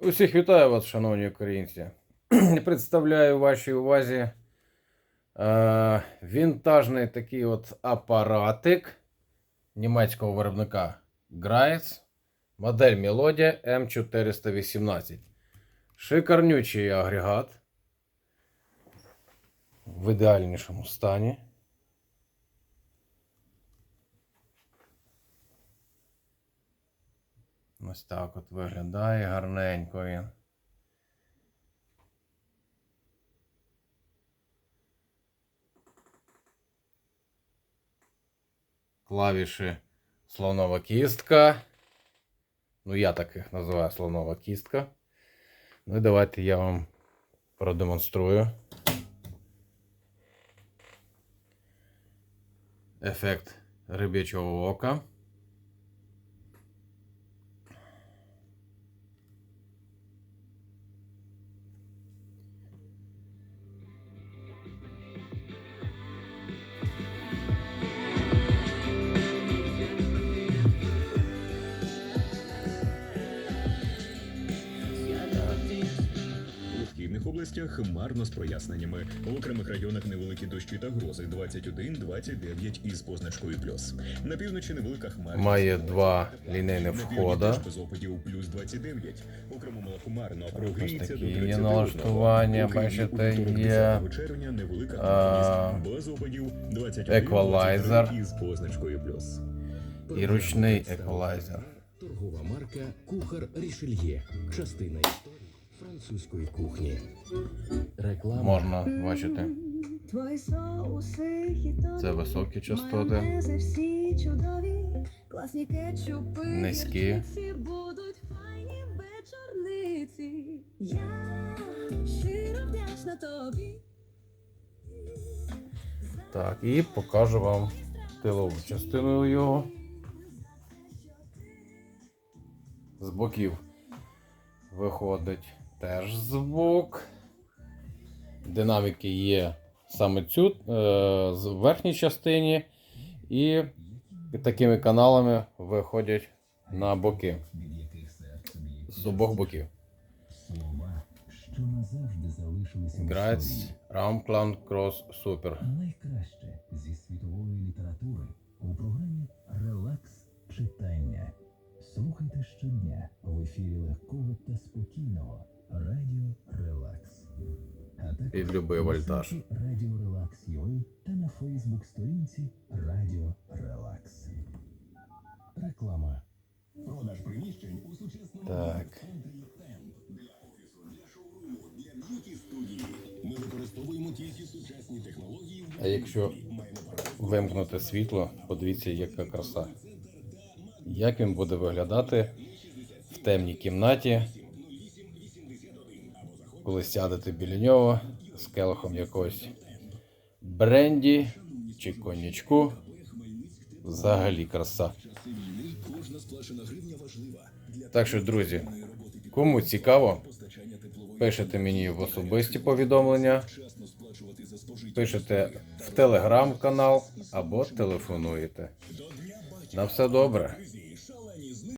Усіх вітаю вас, шановні українці. Представляю вашій увазі е, вінтажний такий от апаратик німецького виробника Graetz, модель Melodia M418. Шикарнючий агрегат в ідеальнішому стані. Ось так от виглядає гарненько він. Клавіші слонова кістка. Ну, я так їх називаю слонова кістка. Ну і давайте я вам продемонструю. Ефект риб'ячого ока. Областях хмарно з проясненнями. В окремих районах невеликі дощі та грози 21-29 із позначкою плюс. На півночі невелика хмарність. Має два лінійних входа. без опадів плюс 29. Окремо малохмарно прогріється до є налаштування, бачите, є, червня невелика а. Без опадів 21 еквалайзер. із позначкою плюс. І ручний еквалайзер. Торгова марка Кухар Рішельє. Частина історії французької кухні. Реклама Можна бачити. Твої соуси хітові, Це високі частоти. майонези всі чудові, класні кетчупи, Низькі. будуть файні вечорниці. Я щиро вдячна тобі. Так, і покажу вам тилову частину його. З боків виходить теж звук. Динаміки є саме цю е, з верхній частині, і такими каналами виходять на боки. З обох боків. В історії. Raumclan Cross Super. найкраще зі світової літератури у програмі Релакс читання. Слухайте щодня в ефірі легкого та спокійного Радіо Релакс. Під любий вольтаж. Радіо Релакс та на Фейсбук сторінці Радіо Релакс. Реклама. Продаж приміщень у сучасному Так. центрі «Темп» для офісу, для шоуруму, для б'юті студії. Ми використовуємо тільки сучасні технології. А якщо вимкнути світло, подивіться, яка краса. Як він буде виглядати в темній кімнаті, коли сядете біля нього з келихом якогось бренді чи коньячку. Взагалі краса. Так що, друзі, кому цікаво, пишете мені в особисті повідомлення, пишете в телеграм-канал або телефонуєте. На все добре.